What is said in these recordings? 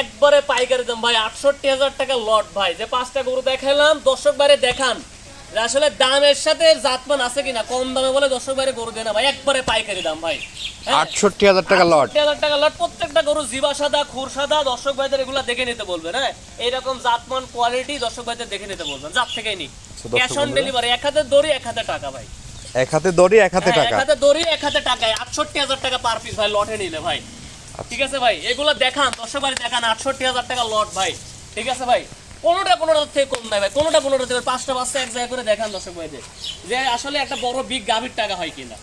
একবারে পাইকারি দাম ভাই আটষট্টি হাজার টাকা লট ভাই। যে পাঁচটা গরু দেখালাম দর্শক বাইরে দেখান। যে আসলে দামের সাথে জাতমান আছে কিনা কম দামে বলে দর্শক বাইরে গরু দেয় না ভাই একবারে পাইকারি দাম ভাই। হ্যাঁ? আটষট্টি হাজার টাকা লট হাজার টাকা লট প্রত্যেকটা গরু জিবা সাদা খুর সাদা দর্শক ভাইদের এগুলা দেখে নিতে বলবেন হ্যাঁ? এইরকম জাতমান কোয়ালিটি দর্শক ভাইদের দেখে নিতে বলবেন জাত থেকেই নি ক্যাশ অন ডেলিভারি এক হাতে দড়ি এক হাতে টাকা ভাই। এক হাতে দড়ি এক হাতে হ্যাঁ, এক হাতে দড়ি এক হাতে টাকায়। আটষট্টি হাজার টাকা পার পিস ভাই লটে নিলে ভাই। ঠিক আছে ভাই এগুলো দেখান বাড়ি দেখান আটষট্টি হাজার টাকা লট ভাই। ঠিক আছে ভাই কোনোটা থেকে কম নাই ভাই কোনোটা কোনোটা থেকে পাঁচটা পাঁচটা এক জায়গায় করে দেখান দর্শক ভাইদের যে আসলে একটা বড় বিগ গাভীর টাকা হয় কিনা।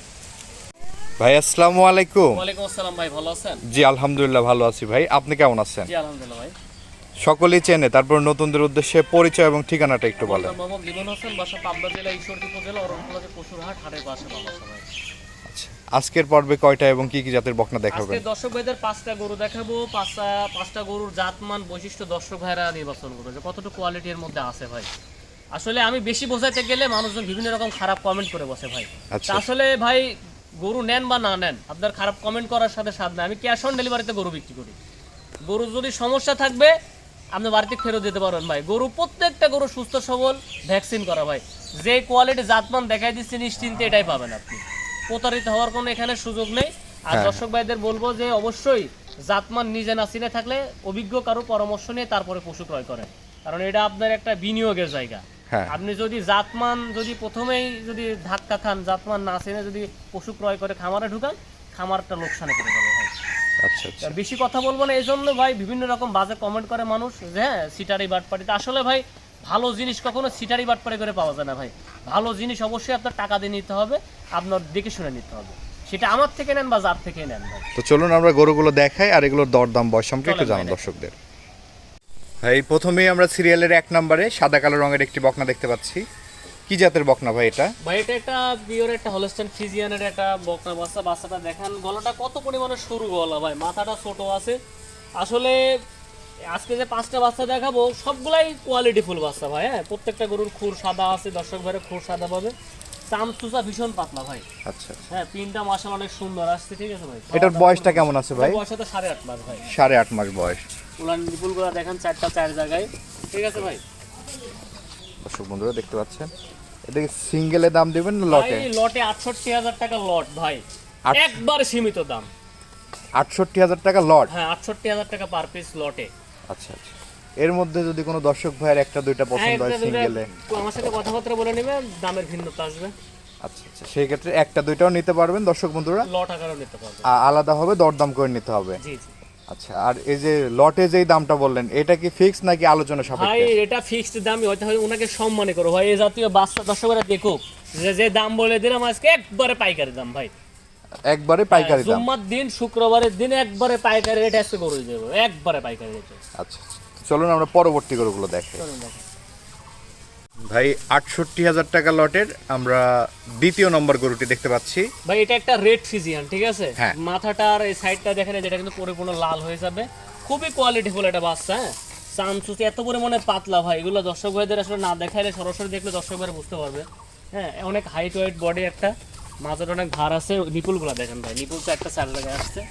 ভাই আসসালামু আলাইকুম। ওয়ালাইকুম আসসালাম ভাই ভালো আছেন? জি আলহামদুলিল্লাহ ভালো আছি ভাই। আপনি কেমন আছেন? জি আলহামদুলিল্লাহ ভাই। সকলেই চেনে তারপর নতুনদের উদ্দেশ্যে পরিচয় এবং ঠিকানাটা একটু বলেন। মোহাম্মদ লিমন হোসেন বাসা পাবনা জেলা ঈশ্বরদী উপজেলা পশুরহাট হাটের পাশে আছে ভাই আচ্ছা। আজকের পর্বে কয়টা এবং কি কি জাতের বকনা দেখাবেন? আজকে দর্শক ভাইদের পাঁচটা গরু দেখাবো পাঁচটা পাঁচটা গরুর জাতমান বৈশিষ্ট্য দর্শক ভাইরা নির্বাচন করবে। যে কতটুকু কোয়ালিটির মধ্যে আছে ভাই। আসলে আমি বেশি বোঝাইতে গেলে মানুষজন বিভিন্ন রকম খারাপ কমেন্ট করে বসে ভাই। আচ্ছা। আসলে ভাই গরু নেন বা না নেন আপনার খারাপ কমেন্ট করার সাথে সাথ নেই। আমি ক্যাশ অন ডেলিভারিতে গরু বিক্রি করি। গরুর যদি সমস্যা থাকবে আপনি বাড়িতে ফেরত দিতে পারবেন ভাই। গরু প্রত্যেকটা গরু সুস্থ সবল ভ্যাকসিন করা ভাই। যে কোয়ালিটি জাতমান দেখাই দিচ্ছে নিশ্চিন্তে এটাই পাবেন আপনি। প্রতারিত হওয়ার কোনো এখানে সুযোগ নেই। আর হ্যাঁ। দর্শক ভাইদের বলব যে অবশ্যই জাতমান নিজে না চিনে থাকলে অভিজ্ঞ কারও পরামর্শ নিয়ে তারপরে পশু ক্রয় করেন। কারণ এটা আপনার একটা বিনিয়োগের জায়গা। হ্যাঁ। আপনি যদি জাতমান যদি প্রথমেই যদি ধাক্কা খান জাতমান না চিনে যদি পশু ক্রয় করে খামারে ঢুকান খামারটা লোকসানে পড়ে যাবে ভাই। আচ্ছা আচ্ছা। বেশি কথা বলব না এই জন্য ভাই বিভিন্ন রকম বাজে কমেন্ট করে মানুষ যে হ্যাঁ সিটারি বাটপাটিতে। আসলে ভাই ভালো জিনিস কখনো সিটারি বাটপাটি করে পাওয়া যায় না ভাই। ভালো জিনিস অবশ্যই আপনার টাকা দিয়ে নিতে হবে আপনার দেখে শুনে নিতে হবে। সেটা আমার থেকে নেন বা যার থেকে নেন ভাই। তো চলুন আমরা গরুগুলো দেখাই আর এগুলোর দরদাম বয়স সম্পর্কে একটু জানান ভাই, দর্শকের ভাই প্রথমেই আমরা সিরিয়ালের এক নম্বরে সাদা কালো রঙের একটি বকনা দেখতে পাচ্ছি। কি জাতের বকনা ভাই এটা? ভাই এটা একটা পিওর একটা হলস্টাইন ফিজিয়ানের একটা বকনা। বাচ্চা বাচ্চাটা দেখেন গলাটা কত পরিমাণে সরু গলা ভাই মাথাটা ছোট আছে। আসলে আজকে যে পাঁচটা বাচ্চা দেখাবো সবগুলাই কোয়ালিটি ফুল বাচ্চা ভাই হ্যাঁ? প্রত্যেকটা গরুর খুর সাদা আছে দর্শক ভাইয়ের খুর সাদা পাবে। চামচুচা ভীষণ পাতলা ভাই। আচ্ছা। হ্যাঁ পিনটা মাসাল অনেক সুন্দর আসছে ঠিক আছে ভাই? এটার বয়সটা কেমন আছে ভাই? বয়সটা তো সাড়ে আট মাস ভাই। সাড়ে আট মাস বয়স। উলান নিপুলগুলো দেখেন চারটা চার জায়গায়। ঠিক আছে ভাই? দর্শক বন্ধুরা দেখতে পাচ্ছেন? এটা সিঙ্গেলে দাম দিবেন না লটে লটে আটষট্টি হাজার টাকা লট ভাই। একবার সীমিত দাম। আটষট্টি হাজার টাকা লট হ্যাঁ আটষট্টি হাজার টাকা পার পিস লটে আচ্ছা আচ্ছা। এর মধ্যে যদি কোনো দর্শক ভাইয়ের একটা দুইটা হ্যাঁ, পছন্দ হয় সিঙ্গেলে। আমার সাথে কথাবার্তা বলে নেবে দামের ভিন্নতা আসবে। আচ্ছা আচ্ছা। সেই ক্ষেত্রে একটা দুইটাও নিতে পারবেন দর্শক বন্ধুরা। লট আকারও নিতে পারবে। আ- আলাদা হবে দরদাম করে নিতে হবে। জি জি। আচ্ছা আর এই যে লটে যেই দামটা বললেন এটা কি ফিক্স নাকি আলোচনা ভাই এটা ফিক্সড দামই হয়তো হয় ওনাকে সম্মান করো। ভাই এই জাতীয় বাচ্চা দর্শকরা দেখুক যে যে দাম বলে দিলাম আজকে একবারে পাইকারি দাম ভাই। একবারে পাইকারি দাম। জুম্মার দিন শুক্রবারের দিন একবারে পাইকারি রেট আজকে করে দেবো একবারে পাইকারি রেটে আচ্ছা। চলুন আমরা পরবর্তী গরুগুলো দেখে চলুন ভাই আটষট্টি হাজার টাকা লটের আমরা দ্বিতীয় নম্বর গরুটি দেখতে পাচ্ছি। ভাই এটা একটা রেড ফিজিয়ান ঠিক আছে? হ্যাঁ। মাথাটার এই সাইডটা দেখেন যেটা কিন্তু পরিপূর্ণ লাল হয়ে যাবে। খুবই কোয়ালিটিফুল একটা বাচ্চা হ্যাঁ? চামচুচি এত পরিমাণে পাতলা ভাই এগুলো দর্শক ভাইদের আসলে না দেখাইলে সরাসরি দেখলে দর্শক ভাইরা বুঝতে পারবে। হ্যাঁ অনেক হাইট ওয়েট বডি একটা। মাথাটা অনেক ভার আছে নিপুলগুলো দেখেন ভাই। নিপুল তো একটা চার জায়গায় আসছে।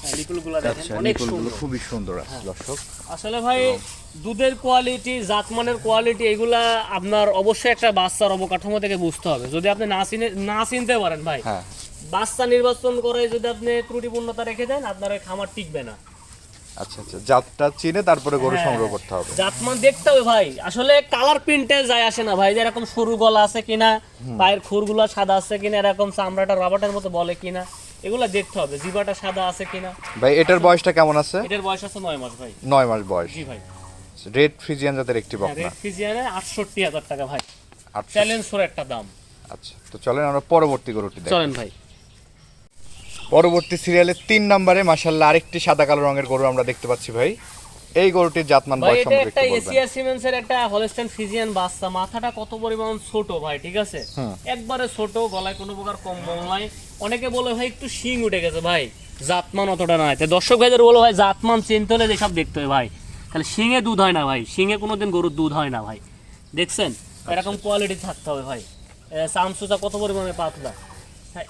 হ্যাঁ, নিপুলগুলো দেখেন আচ্ছা অনেক সুন্দর। খুবই সুন্দর আছে হ্যাঁ। দর্শক। আসলে ভাই দুধের কোয়ালিটি জাতমানের কোয়ালিটি এগুলা আপনার অবশ্যই একটা বাচ্চার অবকাঠামো থেকে বুঝতে হবে। যদি আপনি না চিনে না চিনতে পারেন ভাই হ্যাঁ। বাচ্চা নির্বাচন করে যদি আপনি ত্রুটিপূর্ণতা রেখে দেন আপনার খামার টিকবে না। আচ্ছা আচ্ছা জাতটা চিনে তারপরে গরু হ্যাঁ। সংগ্রহ করতে হবে। জাতমান দেখতে হবে ভাই। আসলে কালার প্রিন্টে যায় আসে না ভাই যে এরকম সরু গলা আছে কিনা পায়ের খুরগুলো সাদা আছে কিনা এরকম চামড়াটা রবারের মতো বলে কিনা এগুলো দেখতে হবে জিবাটা সাদা আছে কিনা। ভাই এটার বয়সটা কেমন আছে? এটার বয়স আছে নয় মাস ভাই। নয় মাস বয়স। জি ভাই। রেড ফ্রিজিয়ান জাতের একটি বকনা। রেড আটষট্টি হাজার টাকা ভাই। চ্যালেঞ্জ ফর একটা দাম। আচ্ছা তো চলেন আমরা পরবর্তী গরুটি দেখি। চলেন ভাই। পরবর্তী সিরিয়ালের তিন নম্বরে মাসাল্লাহ আরেকটি সাদা কালো রঙের গরু আমরা দেখতে পাচ্ছি ভাই। এই গরুটির জাতমান ভাই বয়স এটা সম্পর্কে একটা এশিয়া সিমেন্সের একটা হলস্টাইন ফিজিয়ান বাচ্চা। মাথাটা কত পরিমাণ ছোট ভাই ঠিক আছে? একবারে ছোট গলায় কোনো প্রকার কম বল নাই। অনেকে বলে ভাই একটু শিং উঠে গেছে ভাই। জাতমান অতটা নাই। তো দর্শক ভাইদের বলো ভাই জাতমান চিনতে হলে যেসব দেখতে হয় ভাই তাহলে শিঙে দুধ হয় না ভাই। শিঙে কোনোদিন গরুর দুধ হয় না ভাই। দেখছেন? এরকম কোয়ালিটি থাকতে হবে ভাই। চামচুচা কত পরিমাণে পাতলা? হ্যাঁ,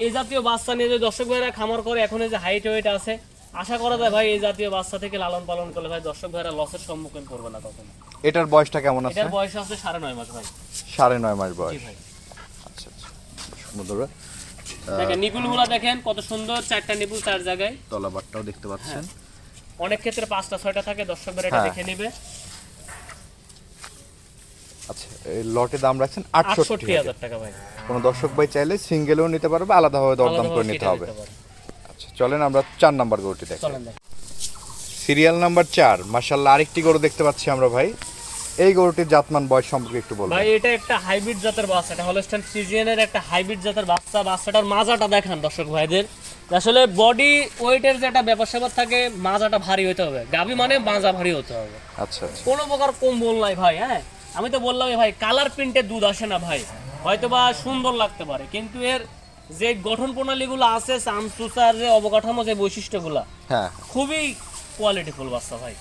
এই জাতীয় বাচ্চা নিয়ে যে দর্শক ভাইরা খামার করে এখন যে হাইট ওয়েট আছে আশা করা যায় ভাই এই জাতীয় বাচ্চা থেকে লালন পালন করলে ভাই দর্শক ভাইরা লসের সম্মুখীন করবে না কখনো এটার বয়সটা কেমন আছে? এটার বয়স আছে সাড়ে নয় মাস ভাই। সাড়ে নয় মাস বয়স। আচ্ছা আচ্ছা। বন্ধুরা দেখেন নিপুলগুলা দেখেন কত সুন্দর চারটা নিপুল চার জায়গায়। তলাবারটাও দেখতে পাচ্ছেন। অনেক ক্ষেত্রে পাঁচটা ছয়টা থাকে দর্শক ভাইরা এটা হ্যাঁ। দেখে নেবে। আচ্ছা এই লটে দাম রাখছেন আটষট্টি হাজার। টাকা ভাই। কোনো দর্শক ভাই চাইলে সিঙ্গেলও নিতে পারবে আলাদাভাবে দরদাম করে নিতে হবে। আচ্ছা চলেন আমরা চার নাম্বার গরুটি দেখি। সিরিয়াল নাম্বার চার মার্শাল্লাহ আরেকটি গরু দেখতে পাচ্ছি আমরা ভাই। এই গরুটির জাতমান বয়স সম্পর্কে একটু ভাই এটা একটা হাইব্রিড জাতের বাচ্চা এটা হলস্টাইন ফ্রিজিয়ানের একটা হাইব্রিড জাতের বাচ্চা। বাচ্চাটার মাজাটা দেখান দর্শক ভাইদের। আসলে বডি ওয়েটের যে একটা ব্যাপার স্যাপার থাকে মাজাটা ভারী হতে হবে। গাভি মানে মাজা ভারী হতে হবে। আচ্ছা আচ্ছা। কোনো প্রকার কম্বল নাই ভাই হ্যাঁ? আমি তো বললাম ভাই কালার প্রিন্টে দুধ আসে না ভাই। হয়তো বা সুন্দর লাগতে পারে কিন্তু এর যে গঠন প্রণালীগুলো আছে সামসুসার যে অবকাঠামো যে বৈশিষ্ট্যগুলো হ্যাঁ। খুবই কোয়ালিটিফুল বাচ্চা ভাই।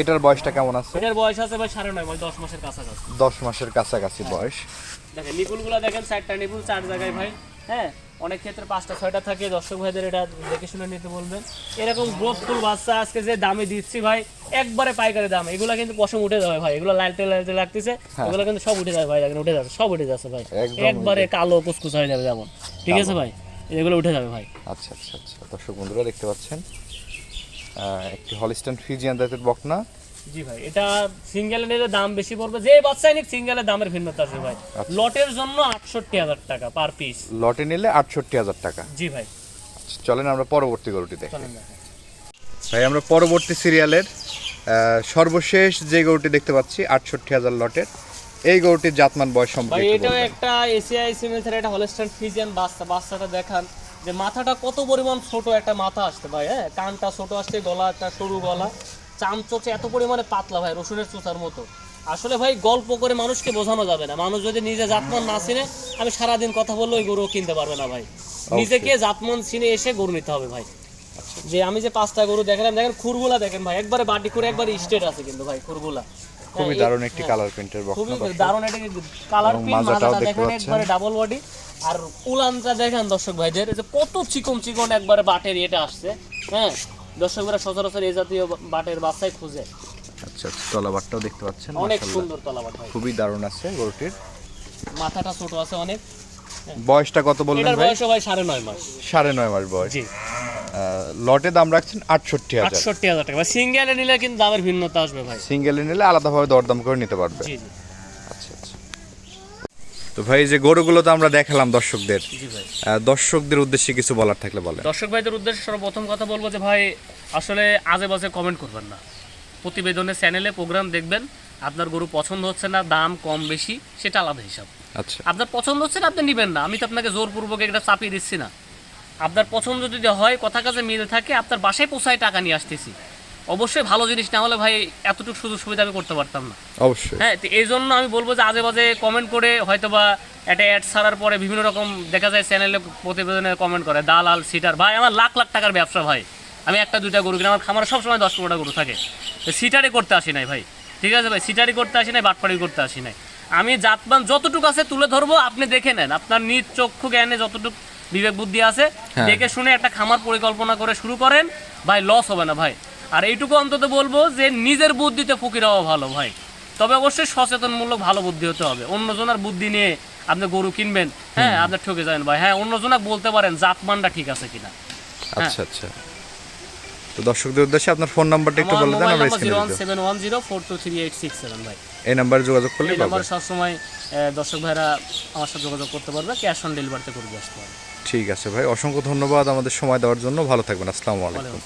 এটার বয়সটা কেমন আছে? এটার বয়স আছে ভাই সাড়ে নয় মাস দশ মাসের কাছাকাছি। দশ মাসের কাছাকাছি বয়স। দেখেন নিপুলগুলো দেখেন চারটা নিপুল চার জায়গায় ভাই। হ্যাঁ অনেক ক্ষেত্রে পাঁচটা ছয়টা থাকে দর্শক ভাইদের এটা দেখে শুনে নিতে বলবেন। এরকম গ্রোথফুল বাচ্চা আজকে যে দামে দিচ্ছি ভাই একবারে পাইকারি দাম। এগুলো কিন্তু পশম উঠে যাবে ভাই এগুলো লালতে লালতে লাগতেছে এগুলো কিন্তু সব উঠে যাবে ভাই দেখেন উঠে যাবে সব উঠে যাচ্ছে ভাই। একবারে কালো কুচকুচ হয়ে যাবে যেমন। ঠিক আছে ভাই এগুলো উঠে যাবে ভাই। আচ্ছা আচ্ছা আচ্ছা। দর্শক বন্ধুরা দেখতে পাচ্ছেন একটি হলিস্টান ফিজিয়ান জাতের বকনা। জি ভাই এটা সিঙ্গেলে নিলে দাম বেশি পড়বে। যে নিক সিঙ্গেলের দামের ভিন্নতা আছে ভাই। লটের জন্য আটষট্টি হাজার টাকা পার পিস লটে নিলে আটষট্টি হাজার টাকা। জি ভাই। আচ্ছা, চলেন আমরা পরবর্তী গরুটি দেখি। ভাই আমরা পরবর্তী সিরিয়ালের সর্বশেষ যে গরুটি দেখতে পাচ্ছি আটষট্টি হাজার লটের এই গরুটির জাতমান বয়স সম্পর্কে এটাও একটা এসিআই সিমেন্সের একটা হলস্টাইন ফ্রিজিয়ান বাচ্চা বাচ্চাটা দেখান যে মাথাটা কত পরিমাণ ছোট একটা মাথা আসতে ভাই হ্যাঁ? কানটা ছোট আসছে গলা একটা সরু গলা। চামচোচে এত পরিমাণে পাতলা ভাই রসুনের চোচার মতো। আসলে ভাই গল্প করে মানুষকে বোঝানো যাবে না। মানুষ যদি নিজে জাতমান না চিনে আমি সারাদিন কথা বললে ওই গরু কিনতে পারবে না ভাই। নিজেকে জাতমান চিনে এসে গরু নিতে হবে ভাই। যে আমি যে পাঁচটা গরু দেখালাম দেখেন খুরগুলা দেখেন ভাই। একবারে বাটি করে একবারে স্টেট আছে কিন্তু ভাই খুরগুলা। খুবই হ্যাঁ, দারুণ একটি কালার প্রিন্টের খুবই বকনা দর্শক। দারুণ একটা কালার প্রিন্ট দেখতে দেখেন একবারে ডাবল বডি আর উলানটা দেখেন দর্শক ভাইদের যে কত চিকন চিকন একবারে বাটের এটা আসছে। হ্যাঁ দর্শকরা সচরাচর এই জাতীয় বাটের বাচ্চাই খুঁজে। আচ্ছা আচ্ছা তলাবারটাও দেখতে পাচ্ছেন অনেক। সুন্দর তলাবাট ভাই খুবই দারুণ আছে গরুটির। মাথাটা ছোট আছে অনেক। বয়সটা কত বললেন ভাই? বয়স ভাই সাড়ে নয় মাস। সাড়ে নয় মাস বয়স। জি। লটে দাম রাখছেন আটষট্টি হাজার। আটষট্টি হাজার টাকা। সিঙ্গেলে নিলে কিন্তু দামের ভিন্নতা আসবে ভাই। সিঙ্গেলে নিলে আলাদাভাবে দরদাম করে নিতে পারবে। জি জি। তো ভাই যে গরুগুলো তো আমরা দেখালাম দর্শকদের। ভাই। দর্শকদের উদ্দেশ্যে কিছু বলার থাকলে বলেন। দর্শক ভাইদের উদ্দেশ্যে সর্বপ্রথম কথা বলব যে ভাই আসলে আজে বাজে কমেন্ট করবেন না। প্রতিবেদনের চ্যানেলে প্রোগ্রাম দেখবেন আপনার গরু পছন্দ হচ্ছে না দাম কম বেশি সেটা আলাদা হিসাব। আচ্ছা। আপনার পছন্দ হচ্ছে না আপনি নেবেন না। আমি তো আপনাকে জোরপূর্বক এটা চাপিয়ে দিচ্ছি না। আপনার পছন্দ যদি হয় কথা কাজে মিল থাকে আপনার বাসায় পোষায় টাকা নিয়ে আসতেছি। অবশ্যই ভালো জিনিস না হলে ভাই এতটুকু সুযোগ সুবিধা আমি করতে পারতাম না। অবশ্যই। হ্যাঁ তো এই জন্য আমি বলব যে আজে বাজে কমেন্ট করে হয়তো বা একটা অ্যাড ছাড়ার পরে বিভিন্ন রকম দেখা যায় চ্যানেলে প্রতিবেদনে কমেন্ট করে দালাল সিটার ভাই আমার লাখ লাখ টাকার ব্যবসা ভাই। আমি একটা দুইটা গরু কিনে আমার খামারে সবসময় দশ পনেরোটা গরু থাকে। তো সিটারে করতে আসি নাই ভাই। ঠিক আছে ভাই? সিটারি করতে আসি নাই বাটপাড়ি করতে আসি নাই। আমি জাতমান যতটুকু আছে তুলে ধরবো আপনি দেখে নেন। আপনার নিজ চক্ষু জ্ঞানে যতটুকু বিবেক বুদ্ধি আছে হ্যাঁ। দেখে শুনে একটা খামার পরিকল্পনা করে শুরু করেন। ভাই লস হবে না ভাই। আর এইটুকু অন্তত বলব যে নিজের বুদ্ধিতে ফকির হওয়া ভালো ভাই। তবে অবশ্যই সচেতনমূলক ভালো বুদ্ধি হতে হবে। অন্যজনের বুদ্ধি নিয়ে আপনি গরু কিনবেন হ্যাঁ আপনি ঠকে যাবেন ভাই। হ্যাঁ অন্যজনক বলতে পারেন জাতমানটা ঠিক আছে কিনা। আচ্ছা আচ্ছা। তো দর্শকদের উদ্দেশ্যে আপনার ফোন নাম্বারটা একটু বলে দেন আমরা স্ক্রিনে দিতে সেভেন ভাই। এই নাম্বারে যোগাযোগ করলে এই পাবে নাম্বার সবসময় আহ, দর্শক ভাইরা আমার সাথে যোগাযোগ করতে পারবে ক্যাশ অন ডেলিভারিতে করে দিয়ে আসতে পারবে। ঠিক আছে ভাই অসংখ্য ধন্যবাদ আমাদের সময় দেওয়ার জন্য। ভালো থাকবেন আসসালামু আলাইকুম।